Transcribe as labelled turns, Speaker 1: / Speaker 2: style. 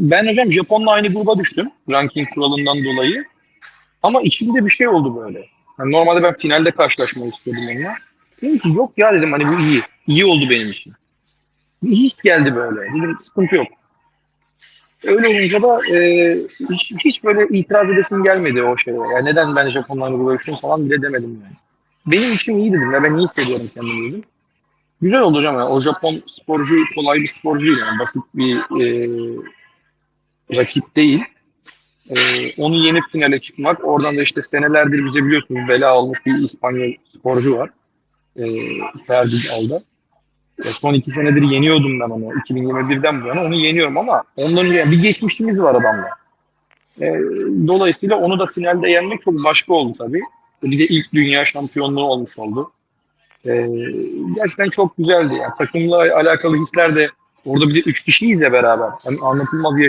Speaker 1: ben hocam Japon'la aynı gruba düştüm. Ranking kuralından dolayı. Ama içimde bir şey oldu böyle. Yani normalde ben finalde karşılaşmayı istiyordum onunla. Dedim ki yok ya dedim hani bu iyi. İyi oldu benim için. Bir his geldi böyle. Dedim sıkıntı yok. Öyle olunca da e, hiç, hiç böyle itiraz edesim gelmedi o şeye. Yani neden ben Japon'la aynı gruba düştüm falan bile demedim yani. Benim için iyi dedim ya ben iyi hissediyorum kendimi dedim. Güzel oldu hocam. Yani. O Japon sporcu kolay bir sporcu değil. Yani. Basit bir e, rakip değil. E, onu yenip finale çıkmak. Oradan da işte senelerdir bize biliyorsunuz bela olmuş bir İspanyol sporcu var. E, Ferdi Alda. E, son iki senedir yeniyordum ben onu. 2021'den bu yana onu yeniyorum ama ondan önce bir geçmişimiz var adamla. E, dolayısıyla onu da finalde yenmek çok başka oldu tabii. Bir de ilk dünya şampiyonluğu olmuş oldu. Ee, gerçekten çok güzeldi. Yani takımla alakalı hisler de orada bir de üç kişiyiz ya beraber. Hani anlatılmaz